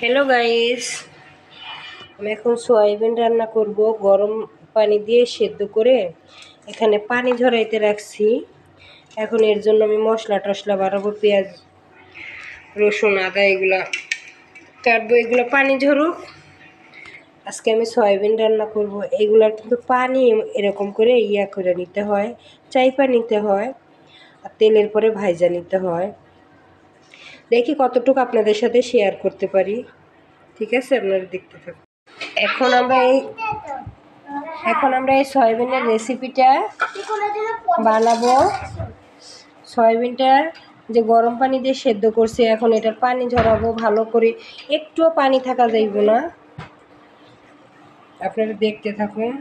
Hello guys আমি এখন soybean রান্না করব। গরম পানি দিয়ে সেদ্ধ করে এখানে পানি ঝরাইতে রাখছি। এখন এর জন্য আমি মশলা টশলা বাড়াবো, পেঁয়াজ, রসুন, আদা, এগুলা কাটবো, এগুলো পানি ঝরুক। আজকে আমি সয়াবিন রান্না করব। এগুলার কিন্তু পানি এরকম করে ইয়া করে নিতে হয়, চাইপা নিতে হয়, আর তেলের পরে ভাইজা নিতে হয়। দেখি কতটুকু আপনাদের সাথে শেয়ার করতে পারি। ঠিক আছে, আপনারা দেখতে থাকুন। এখন আমরা এই এখন আমরা এই সয়াবিনের রেসিপিটা বানাবো। সয়াবিনটা যে গরম পানি দিয়ে সেদ্ধ করছি, এখন এটার পানি ঝরাবো, ভালো করে একটুও পানি থাকা যাইব না। আপনারা দেখতে থাকুন।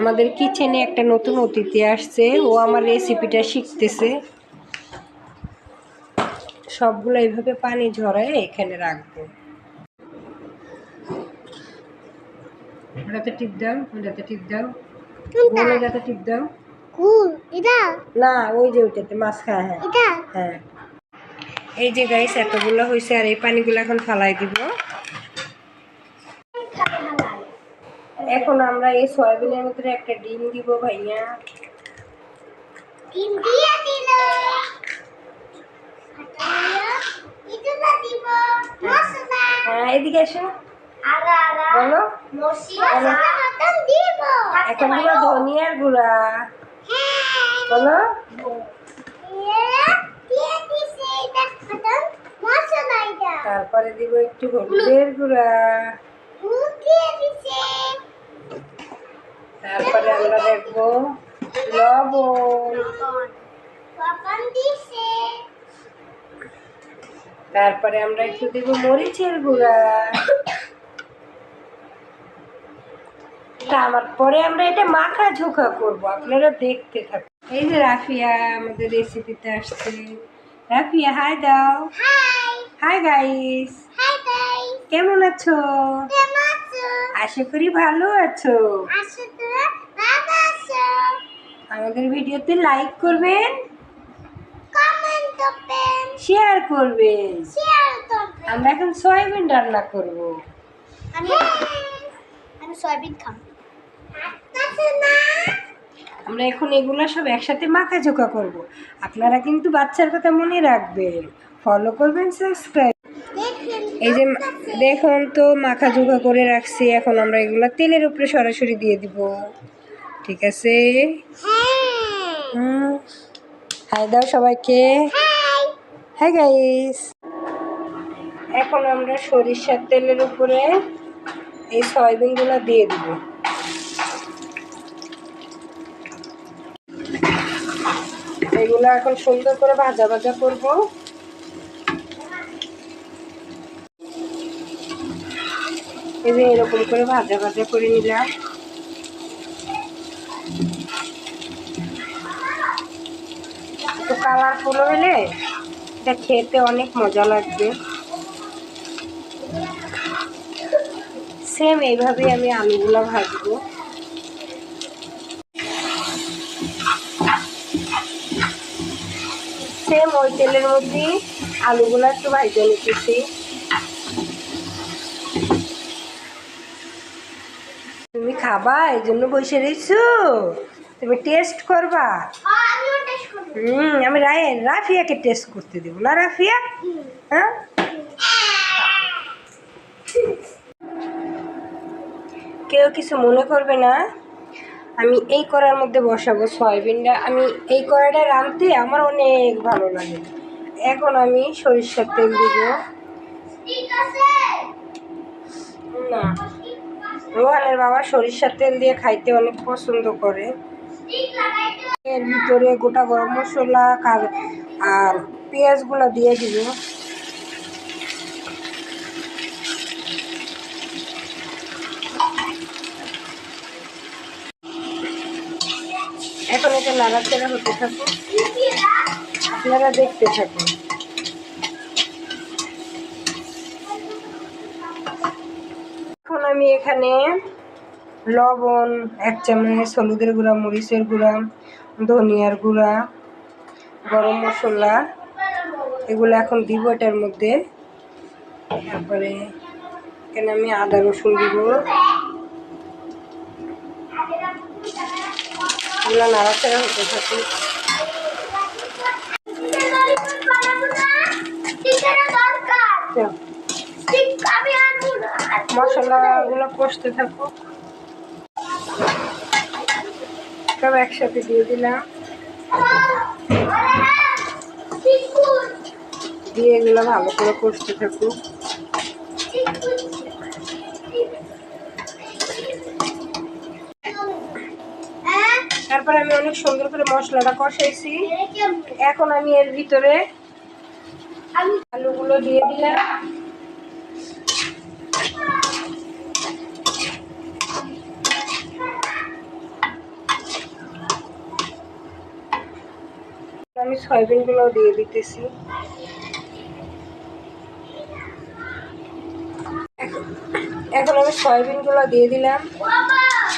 আমাদের কিচেনে একটা নতুন অতিথি আসছে ও আমার রেসিপিটা শিখতেছে। সবগুলো এইভাবে পানি ঝরায় এখানে রাখব। ওটাতে টিপ দাও ওটাতে টিপ দাও। কোনটা? ওটাতে টিপ দাও। এটা? না ওই যে ওইটাতে মাছ খায় হ্যাঁ হ্যাঁ। এই যে গাইস এতগুলো হয়েছে আর এই পানিগুলো এখন ফালাই দিব। এখন আমরা এই সয়াবিনের ভিতরে একটা ডিম দিব ভাইয়া। ডিম দিয়ে দিল। হ্যাঁ এদিকে এসো। বলো। এখন দিব ধনিয়ার গুঁড়া। হ্যাঁ। বলো। তারপরে দিব একটু হলুদের গুঁড়া। তারপরে আমরা দেখব লবণ। তারপরে আমরা একটু দেবো মরিচের গুঁড়া। আমার পরে আমরা এটা মাখা ঝোঁকা করব আপনারা দেখতে থাকুন। এই যে রাফিয়া আমাদের রেসিপিতে আসছে। রাফিয়া হাই দাও। হাই গাইস কেমন আছো? আশা করি ভালো আছো। আমাদের ভিডিওতে লাইক করবেন শেয়ার করবেন আমরা এখন সয়াবিন রান্না করব। সয়াবিন খাব। আমরা এখন এগুলো সব একসাথে মাখা ঝোঁকা করব। আপনারা কিন্তু বাচ্চার কথা মনে রাখবেন। ফলো করবেন সাবস্ক্রাইব এই যে দেখুন তো মাখা ঝোঁকা করে রাখছি, এখন আমরা এগুলো তেলের উপরে সরাসরি দিয়ে দিব। ঠিক আছে? হাই, দাও সবাইকে। Hi guys. এখন আমরা সরিষার তেলের উপরে এই সয়াবিনগুলো দিয়ে দিব। এগুলো এখন সুন্দর করে ভাজা ভাজা করব। এই যে এরকম করে ভাজা ভাজা করে নিলাম। একটু কালারফুল হলে এটা খেতে অনেক মজা লাগবে। সেম এইভাবেই আমি আলুগুলো ভাজবো। সেম ওই তেলের মধ্যে আলুগুলো একটু ভাজে নিতেছি তুমি খাবা এই জন্য বসে রয়েছো তুমি টেস্ট করবা? আমি হুম আমি রায় রাফিয়াকে টেস্ট করতে দেবো। না রাফিয়া? হ্যাঁ? কেউ কিছু মনে করবে না? আমি এই কড়ার মধ্যে বসাবো সয়াবিনটা আমি এই কড়াটা রাঁধতে আমার অনেক ভালো লাগে। এখন আমি সরিষার তেল দিব। না। রোহানের বাবা সরিষার তেল দিয়ে খাইতে অনেক পছন্দ করে। এর ভিতরে গোটা গরম মশলা, কার- আর পেঁয়াজগুলো দিয়ে দিব। এখন এটা নাড়াচাড়া হতে থাকুন আপনারা দেখতে থাকুন। এখন লবণ এক চামচ হলুদের গুঁড়া মরিচের গুঁড়া ধনিয়ার গুঁড়া গরম মশলা এগুলো এখন দিব এটার মধ্যে। তারপরে এখানে আমি আদা রসুন দিব। এগুলো নাড়াচাড়া হতে থাকে আমি মশলাগুলো কষতে থাকো। সব একসাথে দিয়ে দিলাম। দিয়ে এগুলো ভালো করে কষতে থাকো। চিকুন হ্যাঁ তারপরে আমি অনেক সুন্দর করে মশলাটা কষাইছি। এখন আমি এর ভিতরে আলুগুলো দিয়ে দিলাম। আমি সয়াবিনগুলো দিয়ে দিতেছি। এখন- আমি সয়াবিনগুলো দিয়ে দিলাম।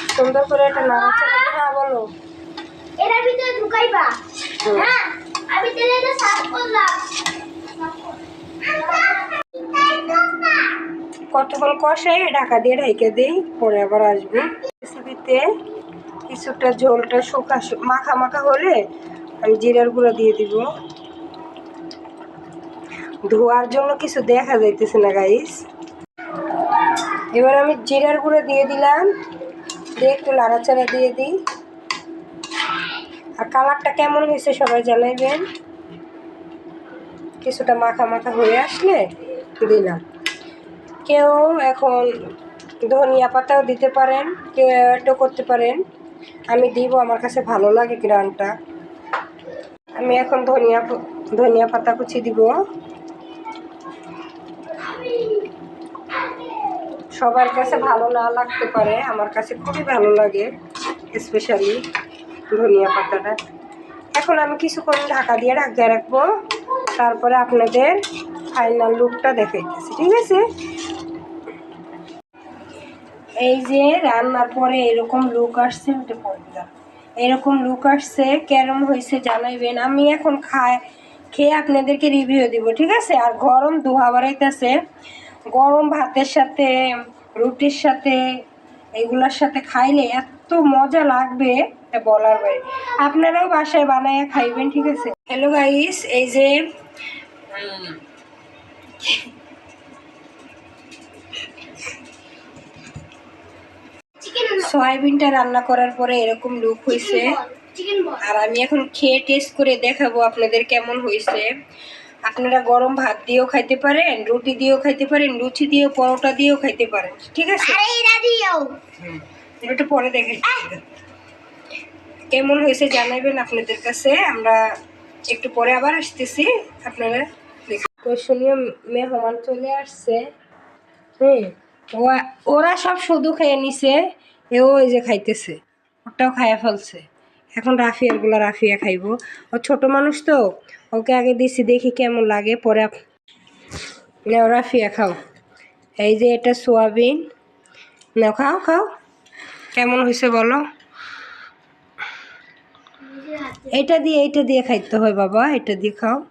সুন্দর করে একটা নাড়াচাড়া হ্যাঁ বলো। এটার ভিতরে ঢুকাইবা। হ্যাঁ আমি তেলে এটা সাফ করলাম। কতক্ষণ কষাই ঢাকা দিয়ে ঢাইকে দিই পরে আবার আসব। রেসিপিতে কিছুটা ঝোলটা শুকা মাখা মাখা হলে আমি জিরার গুঁড়ো দিয়ে দিব। ধোয়ার জন্য কিছু দেখা যাইতেছে না গাইস এবার আমি জিরার গুঁড়ো দিয়ে দিলাম। দিয়ে একটু লাড়াচাড়া দিয়ে দিই। আর কালারটা কেমন হয়েছে সবাই জানাইবেন। কিছুটা মাখা মাখা হয়ে আসলে দিলাম। কেউ এখন ধনিয়া পাতাও দিতে পারেন, কেউ অ্যাডও করতে পারেন। আমি দিব, আমার কাছে ভালো লাগে গ্রানটা। আমি এখন ধনিয়া ধনিয়া পাতা কুচি দিব। সবার কাছে ভালো না লাগতে পারে, আমার কাছে খুবই ভালো লাগে স্পেশালি ধনিয়া পাতাটা। এখন আমি কিছুক্ষণ ঢাকা দিয়ে ঢাকিয়ে রাখব, তারপরে আপনাদের ফাইনাল লুকটা দেখাইতেছি, ঠিক আছে? এই যে রান্নার পরে এরকম লুক আসছে, ওটা পরে। এরকম লুক আসছে, কেরম হয়েছে জানাইবেন। আমি এখন খাই, খেয়ে আপনাদেরকে রিভিউ দিব, ঠিক আছে? আর গরম ধোয়া বাড়াইতেছে। গরম ভাতের সাথে, রুটির সাথে, এগুলোর সাথে খাইলে এত মজা লাগবে বলার বাইরে। আপনারাও বাসায় বানায় খাইবেন, ঠিক আছে? হ্যালো গাইস এই যে উম, চিকেন সয়াবিনটা রান্না করার পরে এরকম লুক হয়েছে আর আমি এখন খেয়ে টেস্ট করে দেখাবো আপনাদের কেমন হয়েছে আপনারা গরম ভাত দিয়েও খাইতে পারেন রুটি দিয়েও খাইতে পারেন লুচি দিয়েও পরোটা দিয়েও খাইতে পারেন ঠিক আছে? এটা পরে দেখাই। কেমন হয়েছে জানাবেন আপনাদের কাছে। আমরা একটু পরে আবার আসতেছি আপনারা আকর্ষণীয় মেহমান চলে আসছে। হুম ওরা সব শুধু খেয়ে নিছে। এও এই যে খাইতেছে। ওটাও খাইয়া ফেলছে। এখন রাফিয়ারগুলো রাফিয়া খাইবো। ও ছোট মানুষ তো, ওকে আগে দিছি, দেখি কেমন লাগে, পরে নাও, রাফিয়া খাও। এই যে এটা সোয়াবিন। নাও, খাও খাও। কেমন হয়েছে বলো? এটা দিয়ে এটা দিয়ে খাইতে হয় বাবা, এটা দিয়ে খাও।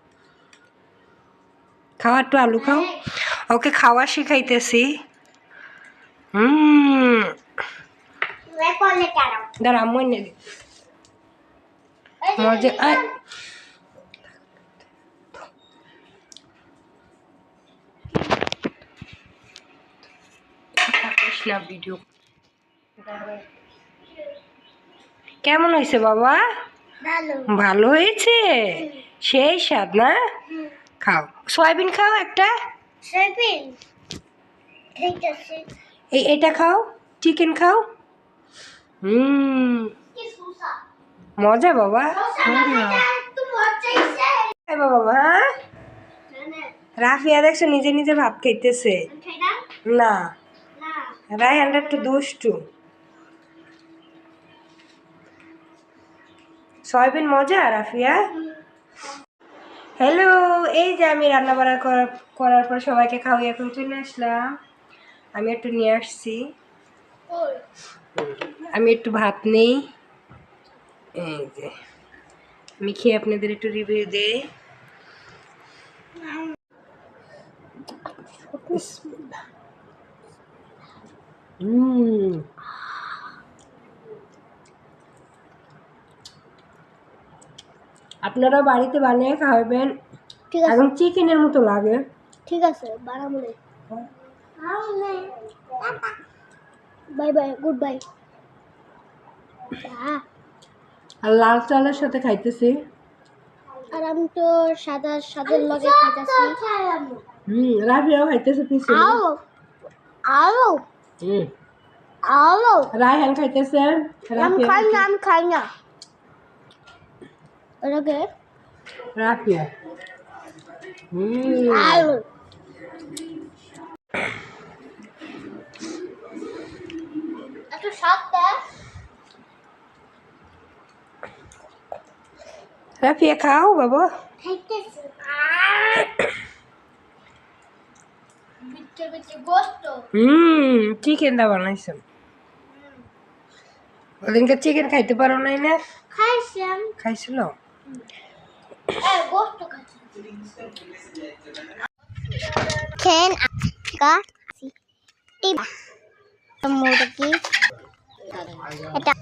খাওয়া একটু আলু খাও। ওকে খাওয়া শিখাইতেছি। হুম দাঁড়া আম্মু এনে দি মজা আয় ভিডিও কেমন হয়েছে বাবা? ভালো। ভালো হয়েছে? সেই স্বাদ না? খাও। সয়াবিন খাও একটা। সয়াবিন। এই এটা খাও। চিকেন খাও। মজা বাবা। বাবা রাফিয়া দেখছ নিজে নিজে ভাত খাইতেছে। না। রায়হানটা একটু দুষ্টু। সয়াবিন মজা, রাফিয়া? হ্যালো, এই যে আমি রান্না বান্না করার পর সবাইকে খাওয়াই, এখন চলে আসলাম। আমি একটু নিয়ে আসছি। আমি একটু ভাত নেই। এই যে আমি খেয়ে আপনাদের একটু রিভিউ দেই। হুম আপনারা বাড়িতে বানিয়ে খাওয়াবেন। ঠিক আছে। এখন চিকেনের মতো লাগে। ঠিক আছে বানাবো বাই বাই গুড বাই আর লাল চালের সাথে খাইতেছি। আর আমি তো সাদা সাদের লগে খাইতাছি। হুম রাফিয়াও খাইতেছে পিছনে। আও আও। হুম। আও। রায়হান খাইতেছে। আমি খাই না আমি খাই না। ওটাকে রাফিয়া। হুম। আও একটু স্বাদ দেয় রাফিয়া খাও বাবা হুম চিকেন দা বানাইছেন ওদিনকে চিকেন খাইতে পারো নাই না খাইছিল খেন আজকা মুরগি এটা